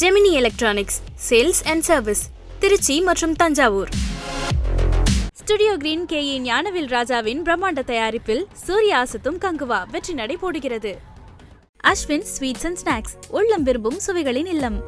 Gemini electronics sales and service Trichy மற்றும் Thanjavur. Studio green K A Gnanavel ராஜாவின் பிரம்மாண்ட தயாரிப்பில் சூர்யா அசத்தும் கங்குவா வெற்றி நடை போடுகிறது. அஸ்வின் ஸ்வீட்ஸ் அண்ட் ஸ்நாக்ஸ் உள்ளம் விரும்பும் சுவைகளின் இல்லம்.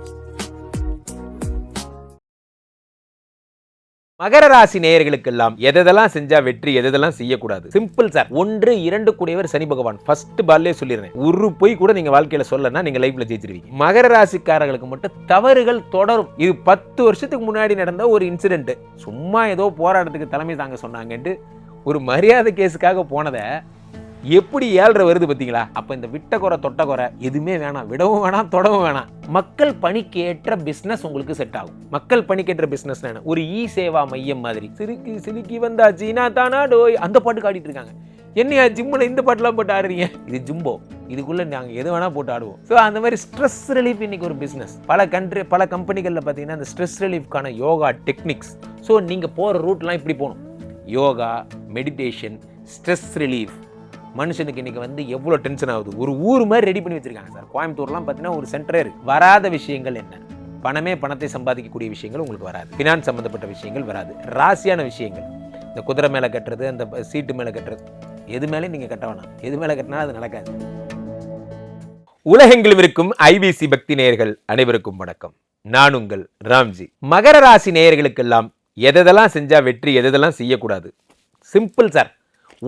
மகர ராசி நேயர்களுக்கெல்லாம் எதெல்லாம் செஞ்சா வெற்றி எதெல்லாம் செய்யக்கூடாது? சிம்பிள் சார் ஒன்று இரண்டு கூடியவர் சனி பகவான். ஃபர்ஸ்ட் பால்லே சொல்லிடுறேன். ஒரு பொய் கூட நீங்க வாழ்க்கையில சொல்லனா நீங்க லைஃப்ல ஜெயிச்சிருவீங்க. மகர ராசிக்காரர்களுக்கு மட்டும் தவறுகள் தொடரும். இது பத்து வருஷத்துக்கு முன்னாடி நடந்த ஒரு இன்சிடென்ட் சும்மா ஏதோ போராட்டத்துக்கு தலைமை தாங்க சொன்னாங்கன்ட்டு ஒரு மரியாதை கேஸுக்காக போனதை எப்படி ஏழ்ரை வருது பார்த்தீங்களா? அப்போ இந்த விட்ட குறை தொட்ட குறை எதுவுமே வேணாம். விடவும் வேணாம் தொடவும் வேணாம். மக்கள் பணிக்கு ஏற்ற பிஸ்னஸ் உங்களுக்கு செட் ஆகும். மக்கள் பணிக்கு ஏற்ற பிஸ்னஸ் என்ன ஒரு இ சேவா மையம் மாதிரி. சிரிக்கி சிரிக்கி வந்தா நான் தானா டோய். அந்த பாட்டு ஆடிட்டு இருக்காங்க. என்னையா ஜிம்மில் இந்த பாட்டுலாம் போட்டு ஆடுறீங்க? இது ஜிம்போ. இதுக்குள்ளே நாங்கள் எது வேணால் போட்டு ஆடுவோம். ஸோ அந்த மாதிரி ஸ்ட்ரெஸ் ரிலீஃப் இன்னைக்கு ஒரு பிஸ்னஸ் பல கண்ட்ரி பல கம்பெனிகளில் பார்த்தீங்கன்னா அந்த ஸ்ட்ரெஸ் ரிலீஃப்கான யோகா டெக்னிக்ஸ் ஸோ நீங்கள் போகிற ரூட்லாம் இப்படி போகணும். யோகா மெடிடேஷன் ஸ்ட்ரெஸ் ரிலீஃப் மனுஷனுக்கு இன்னைக்கு வந்து எவ்வளோ டென்ஷன் ஆகுது? ஒரு ஊர் மாதிரி ரெடி பண்ணி வச்சிருக்காங்க சார். கோயம்புத்தூர்லாம் பார்த்தீங்கன்னா ஒரு சென்டரே இருக்கு. வராத விஷயங்கள் என்ன? பணமே பணத்தை சம்பாதிக்கக்கூடிய விஷயங்கள் உங்களுக்கு வராது. ஃபினான்ஸ் சம்மந்தப்பட்ட விஷயங்கள் வராது. ராசியான விஷயங்கள். இந்த குதிரை மேலே கட்டுறது அந்த சீட்டு மேலே கட்டுறது எது மேலே நீங்கள் கட்ட வேணாம். எது மேலே கட்டினா அது நடக்காது. உலகெங்கிலும் இருக்கும் ஐபிசி பக்தி நேயர்கள் அனைவருக்கும் வணக்கம். நான் உங்கள் ராம்ஜி. மகர ராசி நேயர்களுக்கெல்லாம் எதெல்லாம் செஞ்சா வெற்றி எதெல்லாம் செய்யக்கூடாது? சிம்பிள் சார்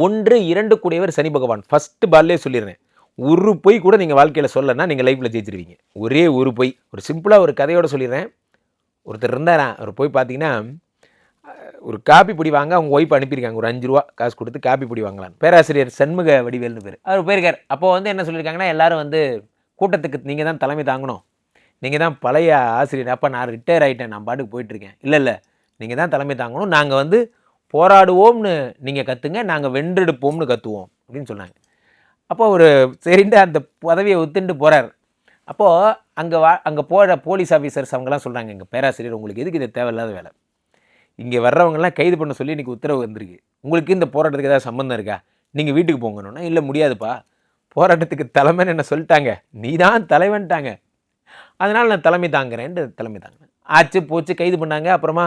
ஒன்று இரண்டு கூடியவர் சனி பகவான். ஃபஸ்ட்டு பால்லே சொல்லிடுறேன் ஒரு பொய் கூட நீங்கள் வாழ்க்கையில் சொல்லனா நீங்கள் லைஃப்பில் ஜெயிச்சிருவீங்க. ஒரே ஒரு பொய். ஒரு சிம்பிளாக ஒரு கதையோடு சொல்லிடுறேன். ஒருத்தர் இருந்தாரா? அவர் போய் பார்த்தீங்கன்னா ஒரு காப்பி பொடி வாங்க அவங்க ஒய்ஃப் அனுப்பியிருக்காங்க. ஒரு அஞ்சு ரூபா காசு கொடுத்து காப்பி பொடி வாங்கலாம் பேராசிரியர் சண்முக வடிவேல்னு பேர். அவர் போயிருக்கார். அப்போ வந்து என்ன சொல்லியிருக்காங்கன்னா எல்லாரும் வந்து கூட்டத்துக்கு நீங்கள் தான் தலைமை தாங்கணும். நீங்கள் தான் பழைய ஆசிரியர். அப்போ நான் ரிட்டையர் ஆகிட்டேன் நான் பாட்டுக்கு போயிட்டுருக்கேன் இல்லை இல்லை. நீங்கள் தான் தலைமை தாங்கணும். நாங்கள் வந்து போராடுவோம்னு நீங்கள் கற்றுங்க நாங்கள் வென்றெடுப்போம்னு கற்றுவோம் அப்படின்னு சொன்னாங்க. அப்போ ஒரு சரிண்டு அந்த பதவியை ஒத்துண்டு போகிறார் அப்போது அங்கே வா அங்கே போகிற போலீஸ் ஆஃபீஸர்ஸ் அவங்கெல்லாம் சொல்கிறாங்க எங்கள் பேராசிரியர் உங்களுக்கு எதுக்கு இது தேவையில்லாத வேலை? இங்கே வர்றவங்கெல்லாம் கைது பண்ண சொல்லி இன்றைக்கி உத்தரவு வந்திருக்கு. உங்களுக்கு இந்த போராட்டத்துக்கு ஏதாவது சம்மந்தம் இருக்கா? நீங்கள் வீட்டுக்கு போங்கணுன்னா இல்லை முடியாதுப்பா. போராட்டத்துக்கு தலைமைன்னு என்ன சொல்லிட்டாங்க? நீ தான் தலைவன்ட்டாங்க. அதனால் நான் தலைமை தாங்குறேன்ட்டு தலைமை தாங்கினேன். ஆச்சு போச்சு கைது பண்ணாங்க. அப்புறமா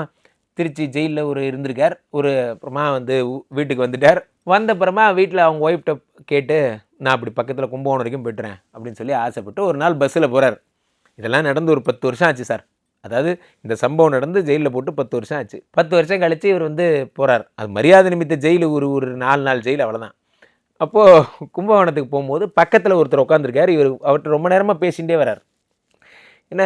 திருச்சி ஜெயிலில் ஒரு இருந்திருக்கார். ஒரு அப்புறமா வந்து வீட்டுக்கு வந்துட்டார். வந்த அப்புறமா வீட்டில் அவங்க ஒய்ஃப்ட்ட கேட்டு நான் அப்படி பக்கத்தில் கும்பகோணம் வரைக்கும் போய்ட்டுறேன் அப்படின்னு சொல்லி ஆசைப்பட்டு ஒரு நாள் பஸ்ஸில் போகிறார் இதெல்லாம் நடந்து ஒரு பத்து வருஷம் ஆச்சு சார். அதாவது இந்த சம்பவம் நடந்து ஜெயிலில் போட்டு பத்து வருஷம் ஆச்சு. பத்து வருஷம் கழித்து இவர் வந்து போகிறார் அது மரியாதை நிமித்த ஜெயில் ஒரு ஒரு நாலு நாள் ஜெயில் அவ்வளோதான் அப்போது கும்பகோணத்துக்கு போகும்போது பக்கத்தில் ஒருத்தர் உட்காந்துருக்கார் இவர் அவர்கிட்ட ரொம்ப நேரமாக பேசிகிட்டே வரார் என்ன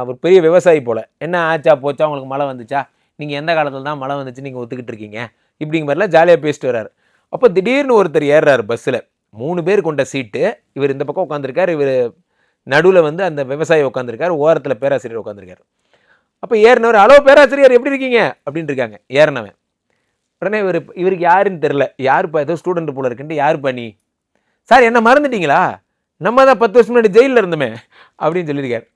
அவர் பெரிய விவசாயி போல். என்ன ஆச்சா போச்சா உங்களுக்கு மழை வந்துச்சா? நீங்கள் எந்த காலத்தில் தான் மழை வந்துச்சு நீங்கள் ஒத்துக்கிட்டு இருக்கீங்க? இப்படிங்க மாதிரிலாம் ஜாலியாக பேசிட்டு வர்றாரு. அப்போ திடீர்னு ஒருத்தர் ஏறுறாரு பஸ்ஸில் மூணு பேர் கொண்ட சீட்டு இவர் இந்த பக்கம் உட்காந்துருக்கார் இவர் நடுவில் வந்து அந்த விவசாயி உட்காந்துருக்கார் ஓரத்தில் பேராசிரியர் உட்காந்துருக்காரு அப்போ ஏறினவர் ஹலோ பேராசிரியர் எப்படி இருக்கீங்க? அப்படின்னு இருக்காங்க. ஏறினவன். உடனே இவர் இவருக்கு யாருன்னு தெரில யாருப்பா ஏதோ ஸ்டூடெண்ட் போல இருக்குன்ட்டு யாருப்பா நீ? சார் என்ன மறந்துட்டீங்களா? நம்ம தான் பத்து வருஷம் முன்னாடி ஜெயிலில் இருந்தோமே. அப்படின்னு சொல்லியிருக்காரு.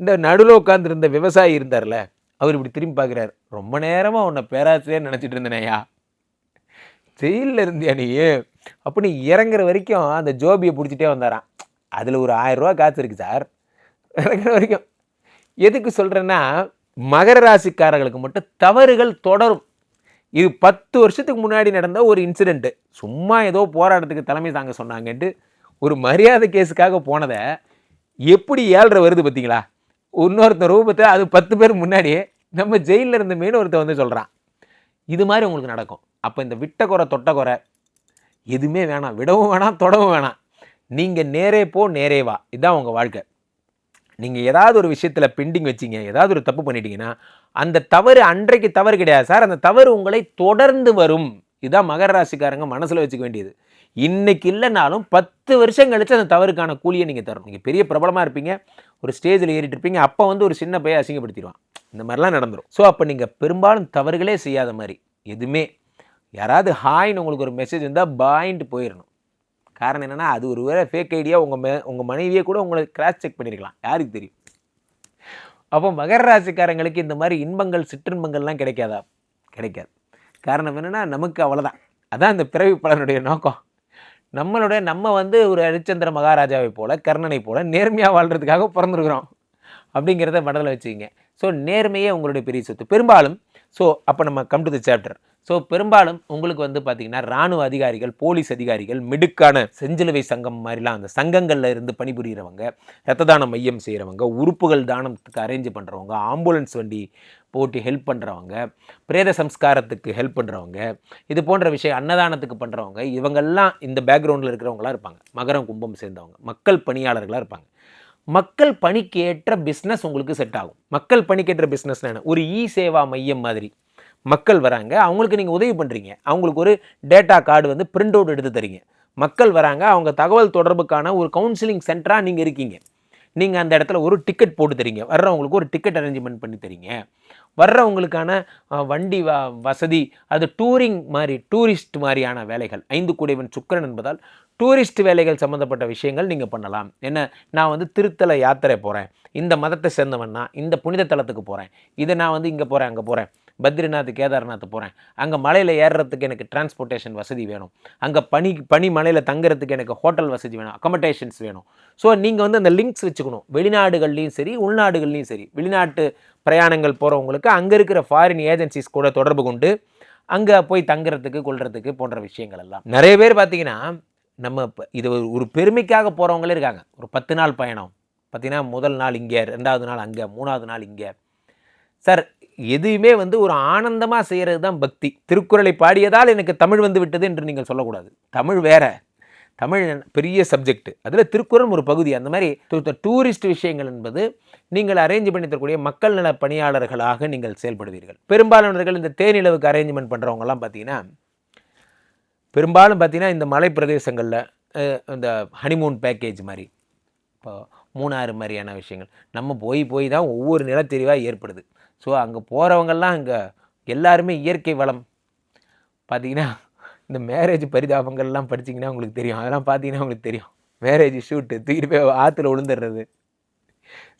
இந்த நடுவில் உட்காந்துருந்த விவசாயி இருந்தார்ல அவர் இப்படி திரும்பி பார்க்குறாரு. ரொம்ப நேரமாக உன்னை பேராசிரியர் நினச்சிட்டு இருந்தேனையா ஜெயிலில் இருந்தியா நீ? அப்போ இறங்குற வரைக்கும் அந்த ஜோபியை பிடிச்சிட்டே வந்தாரான் அதில் ஒரு ஆயிரம் காசு இருக்குது சார். இறங்குற வரைக்கும். எதுக்கு சொல்கிறேன்னா மகர ராசிக்காரர்களுக்கு மட்டும் தவறுகள் தொடரும். இது பத்து வருஷத்துக்கு முன்னாடி நடந்த ஒரு இன்சிடெண்ட்டு சும்மா ஏதோ போராட்டத்துக்கு தலைமை தாங்க சொன்னாங்கன்ட்டு ஒரு மரியாதை கேஸுக்காக போனதை எப்படி ஏழ்ரை வருது பார்த்தீங்களா இன்னொருத்த ரூபத்தை அது பத்து பேர் முன்னாடியே நம்ம ஜெயிலில் இருந்த மீன் ஒருத்தன் வந்து சொல்கிறான் இது மாதிரி உங்களுக்கு நடக்கும். அப்போ இந்த விட்ட குறை தொட்ட குறை எதுவுமே வேணாம். விடவும் வேணாம் தொடவும் வேணாம். நீங்கள் நேரே போ நேரே வா. இதுதான் உங்கள் வாழ்க்கை. நீங்கள் ஏதாவது ஒரு விஷயத்தில் பெண்டிங் வச்சிங்க ஏதாவது ஒரு தப்பு பண்ணிட்டீங்கன்னா அந்த தவறு அன்றைக்கு தவறு கிடையாது சார். அந்த தவறு உங்களை தொடர்ந்து வரும். இதுதான் மகர ராசிக்காரங்க மனசில் வச்சுக்க வேண்டியது. இன்றைக்கி இல்லைனாலும் பத்து வருஷம் கழித்து அந்த தவறுக்கான கூலியை நீங்கள் தரணும். நீங்கள் பெரிய பிரபலமாக இருப்பீங்க. ஒரு ஸ்டேஜில் ஏறிட்டு இருப்பீங்க அப்போ வந்து ஒரு சின்ன பையன் அசிங்கப்படுத்திடுவான். இந்த மாதிரிலாம் நடந்துடும் ஸோ அப்போ நீங்கள் பெரும்பாலும் தவறுகளே செய்யாத மாதிரி எதுவுமே. யாராவது ஹாய்னு உங்களுக்கு ஒரு மெசேஜ் வந்தால் பாயின்ட்டு போயிடணும். காரணம் என்னென்னா அது ஒரு வேளை ஃபேக் ஐடியா உங்கள் மே உங்கள் மனைவியே கூட உங்களை கிராஸ் செக் பண்ணியிருக்கலாம் யாருக்கு தெரியும்? அப்போ மகர ராசிக்காரங்களுக்கு இந்த மாதிரி இன்பங்கள் சிற்றின்பங்கள்லாம் கிடைக்காதா? கிடைக்காது. காரணம் என்னென்னா நமக்கு அவ்வளோதான் அதான் இந்த பிறவி பலனுடைய நோக்கம். நம்மளுடைய நம்ம வந்து ஒரு ஹரிச்சந்திர மகாராஜாவை போல் கர்ணனை போல் நேர்மையாக வாழ்கிறதுக்காக பிறந்திருக்கிறோம். அப்படிங்கிறத மனதில் வச்சுக்கிங்க. ஸோ நேர்மையே உங்களுடைய பெரிய சொத்து. பெரும்பாலும் ஸோ அப்போ நம்ம come to the chapter so பெரும்பாலும் உங்களுக்கு வந்து பார்த்தீங்கன்னா ராணுவ அதிகாரிகள் போலீஸ் அதிகாரிகள் மிடுக்கான செஞ்சிலுவை சங்கம் மாதிரிலாம் அந்த சங்கங்களில் இருந்து பணிபுரிகிறவங்க ரத்த தான மையம் செய்கிறவங்க உறுப்புகள் தானத்துக்கு அரேஞ்ச் பண்ணுறவங்க ஆம்புலன்ஸ் வண்டி போட்டு ஹெல்ப் பண்ணுறவங்க பிரேத சம்ஸ்காரத்துக்கு ஹெல்ப் பண்ணுறவங்க இது போன்ற விஷயம் அன்னதானத்துக்கு பண்ணுறவங்க இவங்கெல்லாம் இந்த பேக்ரவுண்டில் இருக்கிறவங்களாம் இருப்பாங்க. மகரம் கும்பம் சேர்ந்தவங்க. மக்கள் பணியாளர்களாக இருப்பாங்க. மக்கள் பணிக்கு ஏற்ற பிஸ்னஸ் உங்களுக்கு செட் ஆகும். மக்கள் பணிக்கேற்ற பிஸ்னஸ் என்ன? ஒரு இ சேவா மையம் மாதிரி. மக்கள் வராங்க அவங்களுக்கு நீங்கள் உதவி பண்ணுறீங்க அவங்களுக்கு ஒரு டேட்டா கார்டு வந்து பிரிண்ட் அவுட் எடுத்து தரீங்க. மக்கள் வராங்க அவங்க தகவல் தொடர்புக்கான ஒரு கவுன்சிலிங் சென்டராக நீங்கள் இருக்கீங்க. நீங்கள் அந்த இடத்துல ஒரு டிக்கெட் போட்டு தரீங்க. வர்றவங்களுக்கு ஒரு டிக்கெட் அரேஞ்ச்மெண்ட் பண்ணி தரீங்க. வர்றவங்களுக்கான வண்டி வ வசதி அது டூரிங் மாதிரி டூரிஸ்ட் மாதிரியான வேலைகள். ஐந்து கூடைவன் சுக்கரன் என்பதால் டூரிஸ்ட் வேலைகள் சம்மந்தப்பட்ட விஷயங்கள் நீங்கள் பண்ணலாம். என்ன? நான் வந்து திருத்தல யாத்திரை போகிறேன் இந்த மதத்தை சேர்ந்தவன்னா இந்த புனித தலத்துக்கு போகிறேன் இதை நான் வந்து இங்கே போகிறேன் அங்கே போகிறேன் பத்ரிநாத் கேதார்நாத் போகிறேன் அங்கே மலையில் ஏறுறதுக்கு எனக்கு டிரான்ஸ்போர்ட்டேஷன் வசதி வேணும். அங்கே பனி பனி மலையில் தங்குறதுக்கு எனக்கு ஹோட்டல் வசதி வேணும். அக்கமடேஷன்ஸ் வேணும். ஸோ நீங்கள் வந்து அந்த லிங்க்ஸ் வச்சுக்கணும். வெளிநாடுகள்லேயும் சரி உள்நாடுகள்லையும் சரி. வெளிநாட்டு பிரயாணங்கள் போகிறவங்களுக்கு அங்கே இருக்கிற ஃபாரின் ஏஜென்சிஸ் கூட தொடர்பு கொண்டு அங்கே போய் தங்குறதுக்கு கொள்றதுக்கு போன்ற விஷயங்கள் எல்லாம். நிறைய பேர் பார்த்தீங்கன்னா நம்ம இது ஒரு ஒரு பெருமைக்காக போகிறவங்களே இருக்காங்க. ஒரு பத்து நாள் பயணம். பார்த்தீங்கன்னா முதல் நாள் இங்கே ரெண்டாவது நாள் அங்கே மூணாவது நாள் இங்கே. சார் எதுவுமே வந்து ஒரு ஆனந்தமாக செய்கிறது தான் பக்தி. திருக்குறளை பாடியதால் எனக்கு தமிழ் வந்து விட்டது என்று நீங்கள் சொல்லக்கூடாது. தமிழ் வேற. தமிழ் பெரிய சப்ஜெக்ட் அதில் திருக்குறள் ஒரு பகுதி. அந்த மாதிரி டூரிஸ்ட் விஷயங்கள் என்பது நீங்கள் அரேஞ்ச் பண்ணி தரக்கூடிய மக்கள் நல பணியாளர்களாக நீங்கள் செயல்படுவீர்கள். பெரும்பாலானவர்கள் இந்த தேனிலவுக்கு அரேஞ்ச்மெண்ட் பண்ணுறவங்கலாம் பார்த்தீங்கன்னா பெரும்பாலும் பார்த்தீங்கன்னா இந்த மலை பிரதேசங்களில் இந்த ஹனிமூன் பேக்கேஜ் மாதிரி இப்போ மூணாறு மாதிரியான விஷயங்கள். நம்ம போய் போய் தான் ஒவ்வொரு நிலத்தெரிவாக ஏற்படுது. ஸோ அங்கே போகிறவங்கெல்லாம் அங்கே எல்லாருமே இயற்கை வளம். பார்த்தீங்கன்னா இந்த மேரேஜ் பரிதாபங்கள்லாம் படிச்சீங்கன்னா உங்களுக்கு தெரியும். அதெல்லாம் பார்த்தீங்கன்னா உங்களுக்கு தெரியும். மேரேஜ் ஷூட்டு தூக்கிட்டு போய் ஆற்றுல விழுந்துடுறது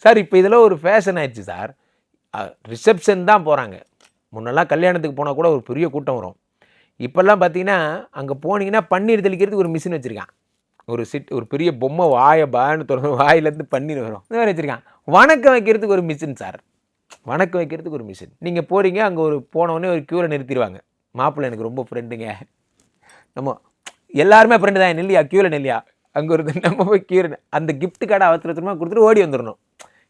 சார் இப்போ இதெல்லாம் ஒரு ஃபேஷன் ஆயிடுச்சு சார் ரிசப்ஷன் தான் போகிறாங்க முன்னெல்லாம் கல்யாணத்துக்கு போனால் கூட ஒரு பெரிய கூட்டம் வரும். இப்போல்லாம் பார்த்தீங்கன்னா அங்கே போனீங்கன்னா பன்னீர் தெளிக்கிறதுக்கு ஒரு மிஷின் வச்சுருக்கான். ஒரு சிட் ஒரு பெரிய பொம்மை வாயை பான்னு தொடர்ந்து வாயிலேருந்து பன்னீர் வரும். இந்த மாதிரி வச்சுருக்கான். வணக்கம் வைக்கிறதுக்கு ஒரு மிஷின் சார். வணக்கம் வைக்கிறதுக்கு ஒரு மிஷின். நீங்கள் போகிறீங்க அங்கே ஒரு போனவுடனே ஒரு க்யூரை நிறுத்திடுவாங்க. மாப்பிள்ளை எனக்கு ரொம்ப ஃப்ரெண்டுங்க நம்ம எல்லாருமே ஃப்ரெண்டு தான் நெல்லியா? க்யூவில் நெல்லியா? அங்கே ஒரு நம்ம போய் க்யூர் அந்த கிஃப்ட் கார்டை அவசரத்தமாக கொடுத்துட்டு ஓடி வந்துடணும்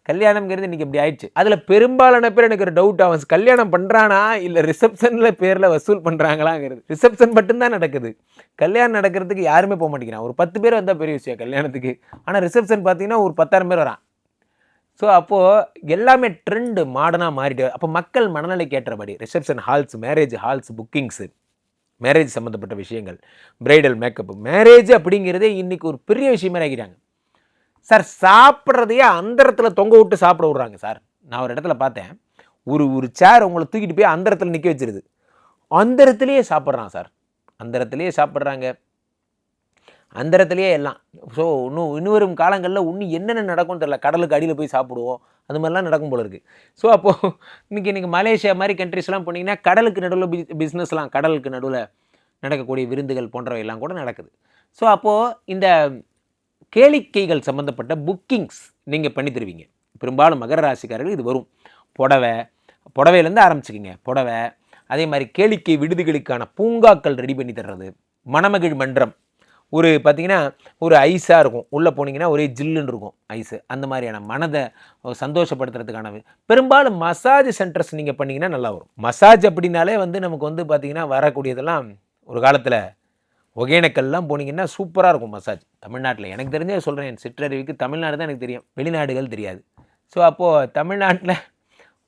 கல்யாணம்ங்கிறது இன்றைக்கி இப்படி ஆயிடுச்சு. அதில் பெரும்பாலான பேர் எனக்கு ஒரு டவுட் அவன் கல்யாணம் பண்ணுறானா இல்லை ரிசப்ஷனில் பேரில் வசூல் பண்ணுறாங்களாங்கிறது ரிசப்ஷன் மட்டும்தான் நடக்குது. கல்யாணம் நடக்கிறதுக்கு யாருமே போக மாட்டேங்கிறான். ஒரு பத்து பேர் வந்தால் பெரிய விஷயம் கல்யாணத்துக்கு. ஆனால் ரிசப்ஷன் பார்த்தீங்கன்னா ஒரு பத்தாயிரம் பேர் வரான். ஸோ அப்போது எல்லாமே ட்ரெண்டு மாடர்னாக மாறிட்டு அப்போ மக்கள் மனநிலைக்கு ஏற்றபடி reception halls marriage halls bookings marriage சம்மந்தப்பட்ட விஷயங்கள் பிரைடல் மேக்கப் மேரேஜ் அப்படிங்கிறதே இன்றைக்கி ஒரு பெரிய விஷயமே ஆகிட்டாங்க சார் சாப்பிட்றதையே அந்தரத்தில் தொங்க விட்டு சாப்பிட விட்றாங்க சார். நான் ஒரு இடத்துல பார்த்தேன். ஒரு ஒரு சேர் உங்களை தூக்கிட்டு போய் அந்தரத்தில் நிற்க வச்சிருது. அந்தரத்துலேயே சாப்பிட்றான் சார். அந்தரத்துலேயே சாப்பிட்றாங்க. அந்தரத்துலேயே எல்லாம். ஸோ இன்னும் இன்னும் காலங்களில் இன்னும் என்னென்ன நடக்கும்னு தெரில கடலுக்கு அடியில் போய் சாப்பிடுவோம். அது மாதிரிலாம் நடக்கும் போல இருக்குது ஸோ அப்போது இன்றைக்கி இன்றைக்கி மலேசியா மாதிரி கண்ட்ரிஸ்லாம் போனீங்கன்னா கடலுக்கு நடுவில் பி பிஸ்னஸ்லாம் கடலுக்கு நடுவில் நடக்கக்கூடிய விருந்துகள் போன்றவை எல்லாம் கூட நடக்குது. ஸோ அப்போது இந்த கேளிக்கைகள் சம்மந்தப்பட்ட புக்கிங்ஸ் நீங்கள் பண்ணி தருவீங்க. பெரும்பாலும் மகர ராசிக்காரர்கள் இது வரும். புடவை புடவையிலேருந்து ஆரம்பிச்சுக்கிங்க. புடவை அதே மாதிரி கேளிக்கை விடுதிகளுக்கான பூங்காக்கள் ரெடி பண்ணி தர்றது. மணமகிழ் மன்றம். ஒரு பார்த்தீங்கன்னா ஒரு ஐஸாக இருக்கும். உள்ளே போனீங்கன்னா ஒரே ஜில்லுன்னு இருக்கும். ஐஸு. அந்த மாதிரியான மனதை சந்தோஷப்படுத்துறதுக்கான பெரும்பாலும் மசாஜ் சென்டர்ஸ் நீங்கள் பண்ணிங்கன்னா நல்லா வரும். மசாஜ் அப்படின்னாலே வந்து நமக்கு வந்து பார்த்திங்கன்னா வரக்கூடியதெல்லாம் ஒரு காலத்தில் ஒகேனக்கல்லாம் போனீங்கன்னா சூப்பராக இருக்கும் மசாஜ். தமிழ்நாட்டில். எனக்கு தெரிஞ்ச சொல்கிறேன் என் சிற்றறிவுக்கு தமிழ்நாடு தான் எனக்கு தெரியும். வெளிநாடுகள் தெரியாது. ஸோ அப்போது தமிழ்நாட்டில்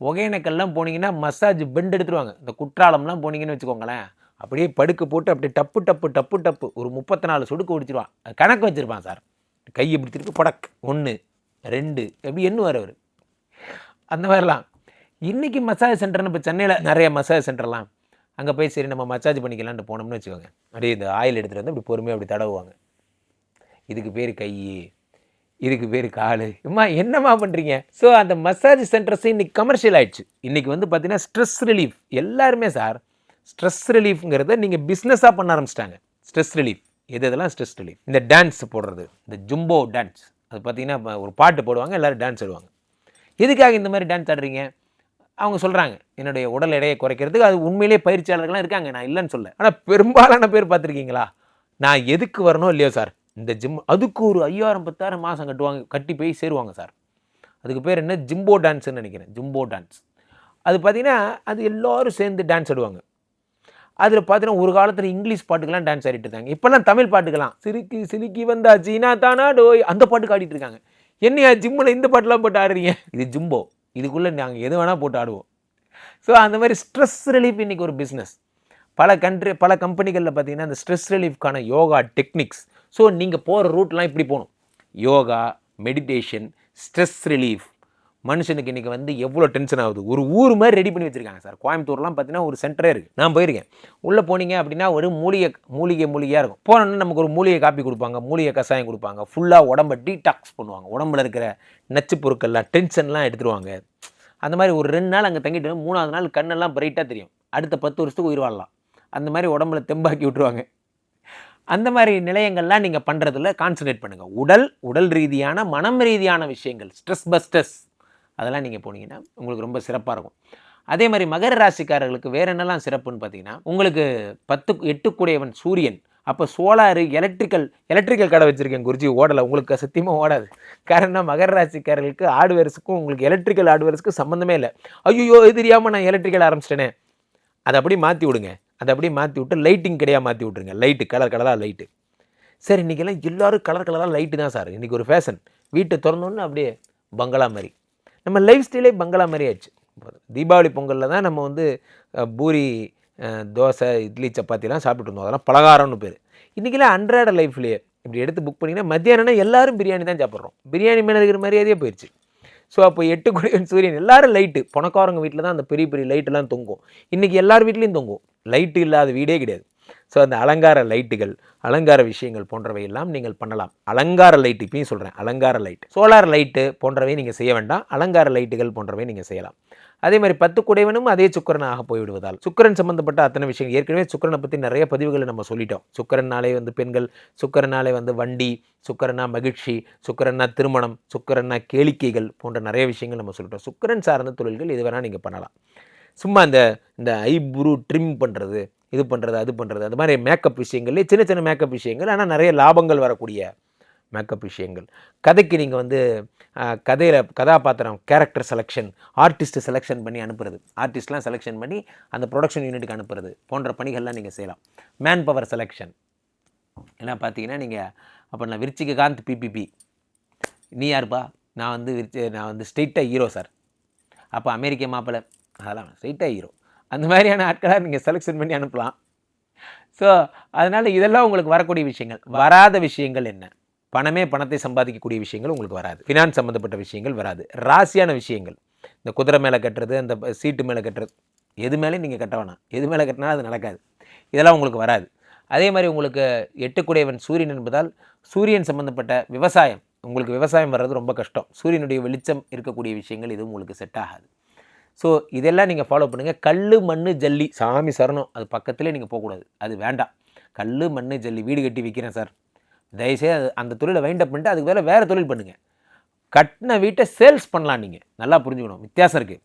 ஒகேனக்கல்லாம் போனீங்கன்னா மசாஜ் பெண்ட் எடுத்துருவாங்க. இந்த குற்றாலம்லாம் போனீங்கன்னு வச்சுக்கோங்களேன். அப்படியே படுக்க போட்டு அப்படியே டப்பு டப்பு டப்பு டப்பு ஒரு முப்பத்தி நாலு சொடுக்கு ஒடிச்சிருவான். கணக்கு வச்சுருப்பான் சார். கை இப்படி திருப்பி படக். ஒன்று ரெண்டு எப்படி எண்ணுவார் அவர். அந்த மாதிரிலாம். இன்றைக்கி மசாஜ் சென்டர்னு இப்போ சென்னையில் நிறைய மசாஜ் சென்டர்லாம் அங்கே போய் சரி நம்ம மசாஜ் பண்ணிக்கலான்ட்டு போனோம்னு வச்சுக்கோங்க. அப்படியே இந்த ஆயில் எடுத்துகிட்டு வந்து அப்படி பொறுமையாக அப்படி தடவுவாங்க. இதுக்கு பேர் கை இதுக்கு பேர் கால். அம்மா என்னம்மா பண்ணுறீங்க ஸோ அந்த மசாஜ் சென்டர்ஸ் இன்றைக்கி கமர்ஷியல் ஆகிடுச்சு இன்றைக்கி வந்து பார்த்தீங்கன்னா ஸ்ட்ரெஸ் ரிலீஃப் எல்லாருமே சார் ஸ்ட்ரெஸ் ரிலீஃப்ங்கிறத நீங்கள் பிஸ்னஸாக பண்ண ஆரம்பிச்சிட்டாங்க. ஸ்ட்ரெஸ் ரிலீஃப் எது இதெல்லாம் ஸ்ட்ரெஸ் ரிலீஃப் இந்த டான்ஸ் போடுறது. இந்த ஜும்போ டான்ஸ் அது பார்த்தீங்கன்னா ஒரு பாட்டு போடுவாங்க எல்லோரும் டான்ஸ் ஆடுவாங்க. எதுக்காக இந்த மாதிரி டான்ஸ் ஆடுறீங்க? அவங்க சொல்கிறாங்க என்னுடைய உடல் எடையை குறைக்கிறதுக்கு அது உண்மையிலேயே பயிற்சியாளர்கள்லாம் இருக்காங்க நான் இல்லைன்னு சொல்ல. ஆனால் பெரும்பாலான பேர் பார்த்துருக்கீங்களா? நான் எதுக்கு வரணும் இல்லையோ சார் இந்த ஜிம் அதுக்கு ஒரு ஐயாயிரம் பத்தாயிரம் மாதம் கட்டுவாங்க கட்டி போய் சேருவாங்க சார். அதுக்கு பேர் என்ன? ஜிம்போ டான்ஸ்னு நினைக்கிறேன் ஜிம்போ டான்ஸ். அது பார்த்தீங்கன்னா அது எல்லாரும் சேர்ந்து டான்ஸ் ஆடுவாங்க. அதில் பார்த்தீங்கன்னா ஒரு காலத்தில் இங்கிலீஷ் பாட்டுக்கெல்லாம் டான்ஸ் ஆடிட்டு இருந்தாங்க. இப்போல்லாம் தமிழ் பாட்டுக்கெல்லாம் சிரிக்கி சிரிக்கி வந்தா சீனா தானா டோய் அந்த பாட்டுக்கு ஆடிட்டு இருக்காங்க. என்னையா ஜிம்மில் இந்த பாட்டுலாம் போட்டு ஆடுறீங்க? இது ஜிம்போ. இதுக்குள்ளே நாங்கள் எது வேணால் போட்டு ஆடுவோம். ஸோ அந்த மாதிரி ஸ்ட்ரெஸ் ரிலீஃப் இன்றைக்கி ஒரு பிஸ்னஸ் பல கண்ட்ரி பல கம்பெனிகளில் பார்த்தீங்கன்னா அந்த ஸ்ட்ரெஸ் ரிலீஃப்கான யோகா டெக்னிக்ஸ் ஸோ நீங்கள் போகிற ரூட்லாம் இப்படி போகணும். யோகா மெடிடேஷன் ஸ்ட்ரெஸ் ரிலீஃப் மனுஷனுக்கு இன்றைக்கி வந்து எவ்வளோ டென்ஷன் ஆகுது? ஒரு ஊர் மாதிரி ரெடி பண்ணி வச்சுருக்காங்க சார். கோயம்புத்தூர்லாம் பார்த்தீங்கன்னா ஒரு சென்டரே இருக்குது நான் போயிருக்கேன். உள்ளே போனீங்க அப்படின்னா ஒரு மூலிகை மூலிகை மூலிகையாக இருக்கும். போனோன்னா நமக்கு ஒரு மூலிகை காப்பி கொடுப்பாங்க மூலிகை கஷாயம் கொடுப்பாங்க. ஃபுல்லாக உடம்பை டீடாக்ஸ் பண்ணுவாங்க. உடம்புல இருக்கிற நச்சு பொருட்கள்லாம் டென்ஷன்லாம் எடுத்துருவாங்க. அந்த மாதிரி ஒரு ரெண்டு நாள் அங்கே தங்கிட்டு மூணாவது நாள் கண்ணெல்லாம் பிரைட்டாக தெரியும். அடுத்த பத்து வருஷத்துக்கு உயிர் வாழலாம். அந்த மாதிரி உடம்புல தெம்பாக்கி விட்டுருவாங்க. அந்த மாதிரி நிலையங்கள்லாம் நீங்கள் பண்ணுறதுல கான்சன்ட்ரேட் பண்ணுங்கள் உடல் உடல் ரீதியான மனம் ரீதியான விஷயங்கள். ஸ்ட்ரெஸ் பஸ்டர்ஸ் அதெல்லாம் நீங்கள் போனீங்கன்னா உங்களுக்கு ரொம்ப சிறப்பாக இருக்கும். அதே மாதிரி மகர ராசிக்காரர்களுக்கு வேறு என்னெல்லாம் சிறப்புன்னு பார்த்தீங்கன்னா உங்களுக்கு பத்து எட்டுக்குடையவன் சூரியன். அப்போ சோலாரு எலக்ட்ரிக்கல் எலக்ட்ரிக்கல் கடை வச்சுருக்கேன் குருஜி ஓடலை. உங்களுக்கு சத்தியமாக ஓடாது. காரணம் மகர ராசிக்காரர்களுக்கு ஹார்ட்வேர்ஸுக்கும் உங்களுக்கு எலக்ட்ரிக்கல் ஹார்ட்வேர்ஸுக்கும் சம்மந்தமே இல்லை. ஐயோ இது தெரியாமல் நான் எலக்ட்ரிக்கல் ஆரம்பிச்சிட்டேனே. அதை அப்படியே மாற்றி விடுங்க. அதை அப்படியே மாற்றி விட்டு லைட்டிங் கிடையாது மாற்றி விட்ருங்க லைட்டு கலர் கலராக லைட்டு சார் இன்றைக்கெல்லாம் எல்லோரும் கலர் கலராக லைட்டு தான் சார். இன்றைக்கி ஒரு ஃபேஷன் வீட்டை திறந்தோன்னு அப்படியே பங்களா மாதிரி. நம்ம லைஃப் ஸ்டைலே பங்களா மாதிரி ஆயிடுச்சு. தீபாவளி பொங்கலில் தான் நம்ம வந்து பூரி தோசை இட்லி சப்பாத்திலாம் சாப்பிட்டு இருந்தோம். அதெல்லாம் பலகாரம்னு பேர். இன்றைக்கெல்லாம் அன்றாட லைஃப்லேயே இப்படி எடுத்து புக் பண்ணிங்கன்னா மத்தியானம்னா எல்லாரும் பிரியாணி தான் சாப்பிட்றோம். பிரியாணி மேலே இருக்கிற மரியாதையே போயிடுச்சு ஸோ அப்போ எட்டு குடியன் சூரியன் எல்லோரும் லைட்டு பணக்காரங்க வீட்டில் தான் அந்த பெரிய பெரிய லைட்டெல்லாம் தொங்கும். இன்றைக்கி எல்லார் வீட்லேயும் தொங்கும். லைட்டு இல்லாத வீடே கிடையாது. ஸோ அந்த அலங்கார லைட்டுகள் அலங்கார விஷயங்கள் போன்றவை எல்லாம் நீங்கள் பண்ணலாம். அலங்கார லைட் இப்பயும் சொல்கிறேன் அலங்கார லைட் சோலார் லைட்டு போன்றவை நீங்கள் செய்ய வேண்டாம். அலங்கார லைட்டுகள் போன்றவை நீங்கள் செய்யலாம். அதே மாதிரி பத்து குடைவனும் அதே சுக்கரனாக போய்விடுவதால். சுக்கரன் சம்பந்தப்பட்ட அத்தனை விஷயங்கள். ஏற்கனவே சுக்கரனை பற்றி நிறைய பதிவுகளை நம்ம சொல்லிட்டோம். சுக்கரனாலே வந்து பெண்கள் சுக்கரனாலே வந்து வண்டி சுக்கரனா மகிழ்ச்சி சுக்கரனா திருமணம் சுக்கரனா கேளிக்கைகள் போன்ற நிறைய விஷயங்கள் நம்ம சொல்லிட்டோம். சுக்கரன் சார்ந்த தொழில்கள் இது வேணால் நீங்கள் பண்ணலாம். சும்மா இந்த இந்த ஐப்ரூ ட்ரிம் பண்ணுறது இது பண்ணுறது அது பண்ணுறது அது மாதிரி மேக்கப் விஷயங்கள்லேயே சின்ன சின்ன மேக்கப் விஷயங்கள் ஆனால் நிறைய லாபங்கள் வரக்கூடிய மேக்கப் விஷயங்கள். கதைக்கு நீங்கள் வந்து கதையில் கதாபாத்திரம் கேரக்டர் செலெக்ஷன் ஆர்டிஸ்ட் செலெக்ஷன் பண்ணி அனுப்புறது. ஆர்டிஸ்ட்லாம் செலெக்ஷன் பண்ணி அந்த ப்ரொடக்ஷன் யூனிட்டுக்கு அனுப்புறது. போன்ற பணிகள்லாம் நீங்கள் செய்யலாம். மேன் பவர் செலெக்ஷன் ஏன்னா பார்த்தீங்கன்னா நீங்கள் அப்போ நான் விருச்சிககாந்த் பிபிபி நீ யாருப்பா? நான் வந்து விரிச்சி நான் வந்து ஸ்ட்ரெயிட்டாக ஹீரோ சார் அப்போ அமெரிக்க மாப்பிள்ளை அதெல்லாம் ஸ்ட்ரெயிட்டாக ஹீரோ அந்த மாதிரியான ஆட்களாக நீங்கள் செலெக்ஷன் பண்ணி அனுப்பலாம். ஸோ அதனால் இதெல்லாம் உங்களுக்கு வரக்கூடிய விஷயங்கள். வராத விஷயங்கள் என்ன? பணமே பணத்தை சம்பாதிக்கக்கூடிய விஷயங்கள் உங்களுக்கு வராது. ஃபினான்ஸ் சம்மந்தப்பட்ட விஷயங்கள் வராது. ராசியான விஷயங்கள். இந்த குதிரை மேலே கட்டுறது அந்த சீட்டு மேலே கட்டுறது. எது மேலேயும் நீங்கள் கட்ட வேணாம். எது மேலே கட்டினா அது நடக்காது. இதெல்லாம் உங்களுக்கு வராது. அதே மாதிரி உங்களுக்கு எட்டுக்குடையவன் சூரியன் என்பதால் சூரியன் சம்மந்தப்பட்ட விவசாயம். உங்களுக்கு விவசாயம் வர்றது ரொம்ப கஷ்டம். சூரியனுடைய வெளிச்சம் இருக்கக்கூடிய விஷயங்கள் எதுவும் உங்களுக்கு செட் ஆகாது. ஸோ இதெல்லாம் நீங்கள் ஃபாலோ பண்ணுங்கள் கல் மண் ஜல்லி. சாமி சரணம். அது பக்கத்துலேயே நீங்கள் போகக்கூடாது. அது வேண்டாம். கல் மண் ஜல்லி வீடு கட்டி விற்கிறேன் சார். தயவுசெய்து அது அந்த தொழிலை வைண்டப் பண்ணிட்டு அதுக்கு வேலை வேறு தொழில் பண்ணுங்கள் கட்டின வீட்டை சேல்ஸ் பண்ணலாம் நீங்கள் நல்லா புரிஞ்சுக்கணும். வித்தியாசம் இருக்குது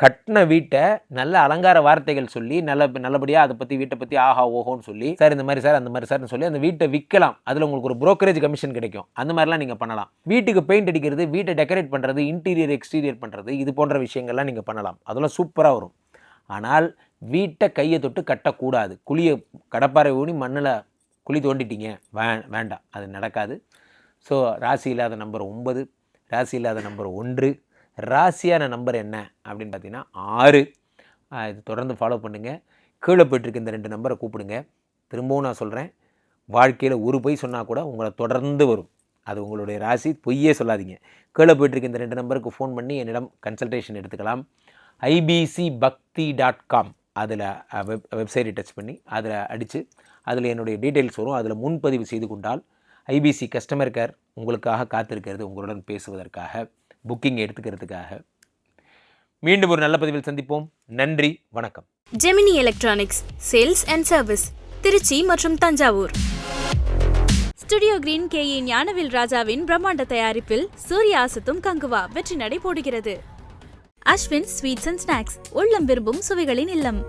கட்டின வீட்டை நல்ல அலங்கார வார்த்தைகள் சொல்லி நல்ல நல்லபடியாக அதை பற்றி வீட்டை பற்றி ஆஹா ஓஹோன்னு சொல்லி சார் இந்த மாதிரி சார் அந்த மாதிரி சார்னு சொல்லி அந்த வீட்டை விற்கலாம். அதில் உங்களுக்கு ஒரு ப்ரோக்கரேஜ் கமிஷன் கிடைக்கும். அந்த மாதிரிலாம் நீங்கள் பண்ணலாம். வீட்டுக்கு பெயிண்ட் அடிக்கிறது வீட்டை டெக்கரேட் பண்ணுறது இன்டீரியர் எக்ஸ்டீரியர் பண்ணுறது இது போன்ற விஷயங்கள்லாம் நீங்கள் பண்ணலாம். அதெல்லாம் சூப்பராக வரும். ஆனால் வீட்டை கையை தொட்டு கட்டக்கூடாது. குழியை கடப்பாறை ஊனி மண்ணில் குழி தோண்டிட்டீங்க. வே வேண்டாம். அது நடக்காது. ஸோ ராசி இல்லாத நம்பர் ஒன்பது. ராசி இல்லாத நம்பர் ஒன்று. ராசியான நம்பர் என்ன அப்படின்னு பார்த்தீங்கன்னா ஆறு. இது தொடர்ந்து ஃபாலோ பண்ணுங்கள் கீழே போயிட்டுருக்க இந்த ரெண்டு நம்பரை கூப்பிடுங்க. திரும்பவும் நான் சொல்கிறேன் வாழ்க்கையில் ஒரு பொய் சொன்னால் கூட உங்களை தொடர்ந்து வரும். அது உங்களுடைய ராசி பொய்யே சொல்லாதீங்க. கீழே போயிட்டுருக்க இந்த ரெண்டு நம்பருக்கு ஃபோன் பண்ணி என்னிடம் கன்சல்டேஷன் எடுத்துக்கலாம். ஐபிசி பக்தி டாட் காம் அதில் வெப் வெப்சைட்டை டச் பண்ணி அதில் அடித்து அதில் என்னுடைய டீட்டெயில்ஸ் வரும். அதில் முன்பதிவு செய்து கொண்டால் ஐபிசி கஸ்டமர் கேர் உங்களுக்காக காத்திருக்கிறது உங்களுடன் பேசுவதற்காக. புக்கிங் எடுத்துக்கிறதுக்காக. மீண்டும் ஒரு நல்ல பதிவில் சந்திப்போம். நன்றி வணக்கம். Gemini electronics sales and service Trichy மற்றும் Thanjavur. Studio green K A Gnanavel ராஜாவின் பிரம்மாண்ட தயாரிப்பில் சூர்யா அசத்தும் கங்குவா வெற்றி நடை போடுகிறது. அஸ்வின் ஸ்வீட்ஸ் அண்ட் ஸ்நாக்ஸ் உள்ளம் விரும்பும் சுவைகளின் இல்லம்.